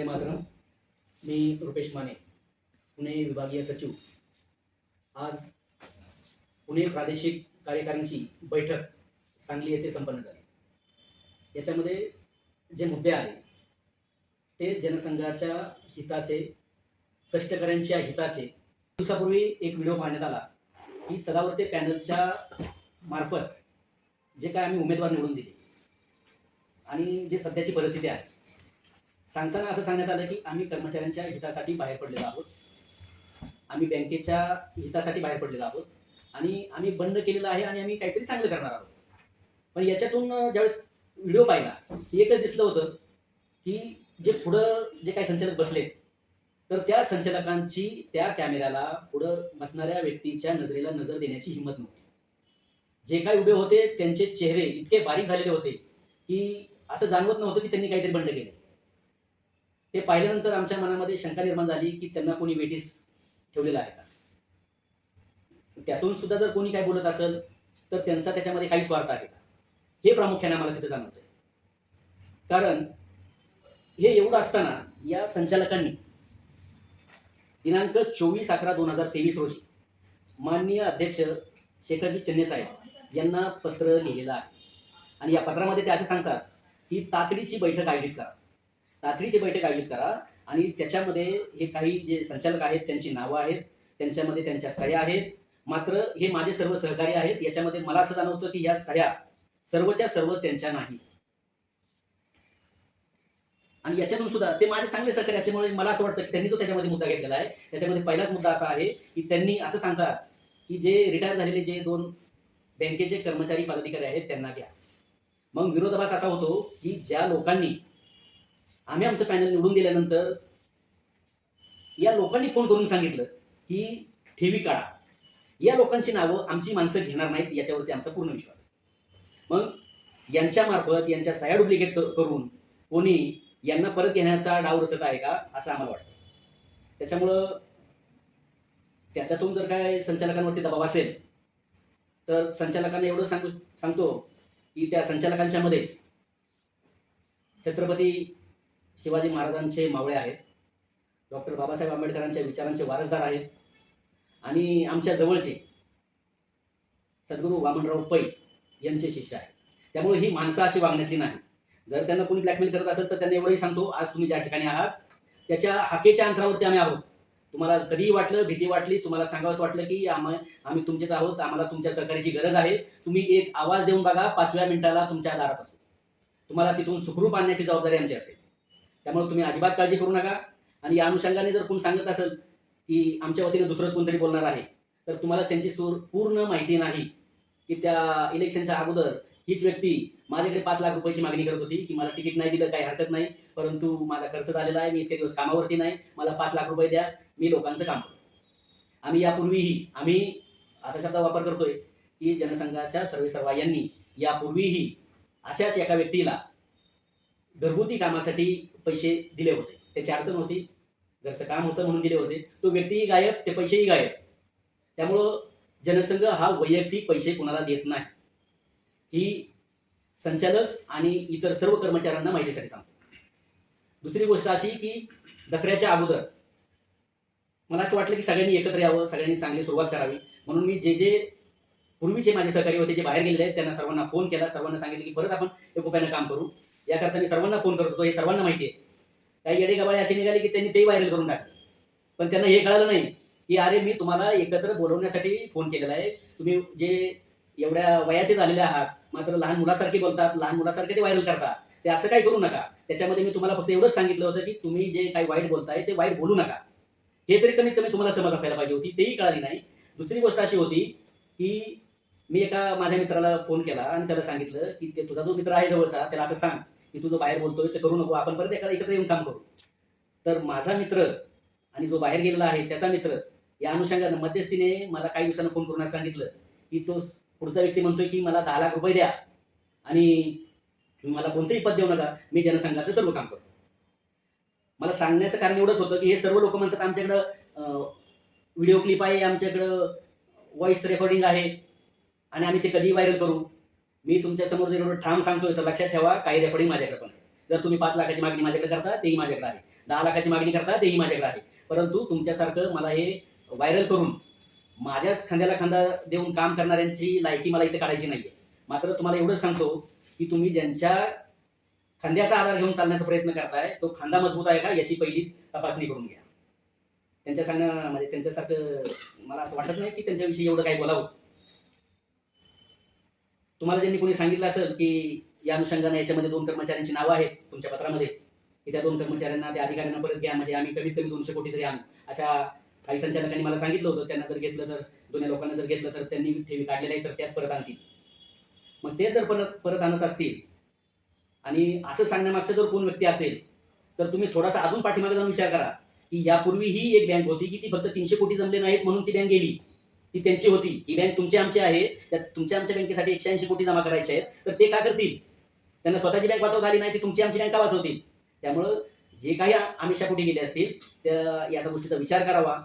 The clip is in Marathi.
वंदे मातरम. मी रुपेश माने पुणे विभागीय सचिव. आज पुणे प्रादेशिक कार्यकारिणीची बैठक सांगली येथे संपन्न झाली. याच्यामध्ये जे मुद्दे आले ते जनसंघाच्या हिताचे कष्टकऱ्यांच्या हिताचे दिवसापूर्वी एक व्हिडिओ पाहण्यात आला. की सदावर्ते पॅनलच्या मार्फत जे काय आम्ही उमेदवार निवडून दिले आणि जे सध्याची परिस्थिती आहे सांगताना असं सांगण्यात आलं की आम्ही कर्मचाऱ्यांच्या हितासाठी बाहेर पडलेलो आहोत. आम्ही बँकेच्या हितासाठी बाहेर पडलेलो आहोत. आणि आम्ही बंद केलेलं आहे आणि आम्ही काहीतरी चांगलं करणार आहोत. पण याच्यातून ज्यावेळेस व्हिडिओ पाहिला एकच दिसलं होतं की जे पुढं जे काही संचालक बसले तर त्या संचालकांची त्या कॅमेऱ्याला पुढं बसणाऱ्या व्यक्तीच्या नजरेला नजर देण्याची हिंमत नव्हती. जे काही उभे होते त्यांचे चेहरे इतके बारीक झालेले होते की असं जाणवत नव्हतं की त्यांनी काहीतरी बंड केलं ते पाहिल्यानंतर आमच्या मनामध्ये शंका निर्माण झाली की त्यांना कोणी वेटीस ठेवलेला आहे का? त्यातून सुद्धा जर कोणी काय बोलत असेल तर त्यांचा त्याच्यामध्ये काही स्वार्थ आहे का? हे प्रामुख्याने आम्हाला तिथे जाणवतंय. कारण हे एवढं असताना या संचालकांनी दिनांक चोवीस अकरा दोन हजार तेवीस रोजी माननीय अध्यक्ष शेखरजी चन्ने साहेब यांना पत्र लिहिलेलं आहे. आणि या पत्रामध्ये ते असे सांगतात की तातडीची बैठक आयोजित करा. तातडीची बैठक आयोजित करा. आणि त्याच्यामध्ये हे काही जे संचालक आहेत त्यांची नावं आहेत त्यांच्यामध्ये त्यांच्या सह्या आहेत. मात्र हे माझे सर्व सहकारी आहेत. याच्यामध्ये मला असं जाणवतं की या सह्या सर्वच्या सर्व त्यांच्या नाही. आणि याच्यातून सुद्धा ते माझे चांगले सहकारी असल्यामुळे मला असं वाटतं की त्यांनी जो त्याच्यामध्ये मुद्दा घेतलेला आहे. त्याच्यामध्ये पहिलाच मुद्दा असा आहे की त्यांनी असं सांगतात की जे रिटायर झालेले जे दोन बँकेचे कर्मचारी पदाधिकारी आहेत त्यांना घ्या. मग विरोधाभास असा होतो की ज्या लोकांनी आम्ही आमचं पॅनल निवडून दिल्यानंतर या लोकांनी फोन करून सांगितलं की ठेवी काढा. या लोकांची नावं आमची माणसं घेणार नाहीत याच्यावरती आमचा पूर्ण विश्वास आहे. मग यांच्या मार्फत यांच्या साया डुप्लिकेट करून कोणी यांना परत येण्याचा डाव रचत आहे का असं आम्हाला वाटतं. त्याच्यामुळं त्याच्यातून जर काय संचालकांवरती दबाव असेल तर संचालकांना एवढं सांगू सांगतो की त्या संचालकांच्यामध्ये छत्रपती शिवाजी महाराजांचे मावळे आहेत. डॉक्टर बाबासाहेब आंबेडकरांच्या विचारांचे वारसदार आहेत. आणि आमच्या जवळचे सद्गुरू वामनराव पै यांचे शिष्य आहेत. त्यामुळे ही माणसं अशी वागण्यातली नाही जर त्यांना कोणी ब्लॅकमेल करत असेल तर त्यांना एवढंही सांगतो आज तुम्ही ज्या ठिकाणी आहात त्याच्या हाकेच्या अंतरावरती आम्ही आहोत. तुम्हाला कधीही वाटलं भीती वाटली तुम्हाला सांगावंच वाटलं की आम्हा आम्ही तुमचेच आहोत आम्हाला तुमच्या सहकार्याची गरज आहे. तुम्ही एक आवाज देऊन बघा पाचव्या मिनिटाला तुमच्या दारात असेल. तुम्हाला तिथून सुखरूप आणण्याची जबाबदारी आमची असेल. त्यामुळे तुम्ही अजिबात काळजी करू नका. आणि या अनुषंगाने जर कोण सांगत असेल की आमच्या वतीने दुसरंच कोणतरी बोलणार आहे तर तुम्हाला त्यांची सूर पूर्ण माहिती नाही की त्या इलेक्शनच्या अगोदर हीच व्यक्ती माझ्याकडे पाच लाख रुपयाची मागणी करत होती की मला तिकीट नाही दिलं काही हरकत नाही परंतु माझा खर्च झालेला आहे मी इतके दिवस कामावरती नाही मला पाच लाख रुपये द्या मी लोकांचं काम करतो आम्ही यापूर्वीही आम्ही आता शब्द वापर करतोय की जनसंघाच्या सर्वेसर्वा यांनी यापूर्वीही अशाच एका व्यक्तीला घरगुती कामासाठी पैसे दिले होते. त्याची अडचण होती. घरचं काम होतं म्हणून दिले होते. तो व्यक्तीही गायब ते पैसेही गायब. त्यामुळं जनसंघ हा वैयक्तिक पैसे कुणाला देत नाही. ही संचालक आणि इतर सर्व कर्मचाऱ्यांना माहितीसाठी सांगतो. दुसरी गोष्ट अशी की दसऱ्याच्या अगोदर मला असं वाटलं की सगळ्यांनी एकत्र यावं सगळ्यांनी चांगली सुरुवात करावी. म्हणून मी जे जे पूर्वीचे माझे सहकारी होते जे बाहेर गेलेले आहेत त्यांना सर्वांना फोन केला सर्वांना सांगितलं की परत आपण एकोप्यानं काम करू. याकरता मी सर्वांना फोन करत होतो हे सर्वांना माहिती आहे. काही येडे गबाळे असे निघाले की त्यांनी तेही व्हायरल करून टाकले. पण त्यांना हे कळालं नाही की अरे मी तुम्हाला एकत्र बोलवण्यासाठी फोन केलेला आहे. तुम्ही जे एवढ्या वयाचे झालेले आहात मात्र लहान मुलासारखे बोलतात लहान मुलासारखे ते व्हायरल करतात. ते असं काही करू नका. त्याच्यामध्ये मी तुम्हाला फक्त एवढंच सांगितलं होतं की तुम्ही जे काही वाईट बोलताय ते वाईट बोलू नका. हे तरी कमीत कमी तुम्हाला समज असायला पाहिजे होती तेही कळाली नाही. दुसरी गोष्ट अशी होती की मी एका माझ्या मित्राला फोन केला आणि त्याला सांगितलं की ते तुझा जो मित्र आहे जवळचा त्याला असं सांग. की तू जो बाहेर बोलतोय ते करू नको आपण परत एखादा एकत्र येऊन काम करू. तर माझा मित्र आणि जो बाहेर गेलेला आहे त्याचा मित्र या अनुषंगानं मध्यस्थीने मला काही दिवसांना फोन करून सांगितलं की तो पुढचा व्यक्ती म्हणतोय की मला दहा लाख रुपये द्या आणि मला कोणतंही पद देऊ नका मी जनसंघाचं सर्व काम करतो. मला सांगण्याचं कारण एवढंच होतं की हे सर्व लोक म्हणतात आमच्याकडं व्हिडिओ क्लिप आहे आमच्याकडं व्हॉइस रेकॉर्डिंग आहे आणि आम्ही ते कधी व्हायरल करू. मी तुमच्यासमोर जर एवढं ठाम सांगतोय तर लक्षात ठेवा काही रेकॉर्डिंग माझ्याकडे पण आहे. जर तुम्ही पाच लाखाची मागणी माझ्याकडे करता तेही माझ्याकडे आहे. दहा लाखाची मागणी करता तेही माझ्याकडे आहे. परंतु तुमच्यासारखं मला हे व्हायरल करून माझ्याच खांद्याला खांदा देऊन काम करणाऱ्यांची लायकी मला इथे काढायची नाही मात्र तुम्हाला एवढंच सांगतो की तुम्ही ज्यांच्या खांद्याचा आधार घेऊन चालण्याचा प्रयत्न करताय तो खांदा मजबूत आहे का याची पहिली तपासणी करून घ्या. त्यांच्या सांगा म्हणजे त्यांच्यासारखं मला असं वाटत नाही की त्यांच्याविषयी एवढं काही बोलावं. तुम्हाला ज्यांनी कोणी सांगितलं असेल की या अनुषंगाने याच्यामध्ये दोन कर्मचाऱ्यांची नावं आहेत तुमच्या पत्रामध्ये की त्या दोन कर्मचाऱ्यांना त्या अधिकाऱ्यांना परत घ्या म्हणजे आम्ही कमीत कमी दोनशे कोटी तरी आणू. अशा काही संचालकांनी मला सांगितलं होतं त्यांना जर घेतलं तर जुन्या लोकांना जर घेतलं तर त्यांनी ठेवी काढलेल्या आहेत तर त्याच परत आणतील. मग ते जर परत परत आणत असतील आणि असं सांगण्यामागचं जर कोण व्यक्ती असेल तर तुम्ही थोडासा अजून पाठीमागे जाऊन विचार करा की यापूर्वी ही एक बँक होती की ती फक्त तीनशे कोटी जमले नाहीत म्हणून ती बँक गेली. ती त्यांची होती. ही बँक तुमची आमची आहे. त्यात तुमच्या आमच्या बँकेसाठी एकशे ऐंशी कोटी जमा करायचे आहेत. तर ते का करतील? त्यांना स्वतःची बँक वाचवता आली नाही ती तुमची आमची बँका वाचवतील? त्यामुळं जे काही आमिषापोटी गेले असतील त्या याचा गोष्टीचा विचार करावा.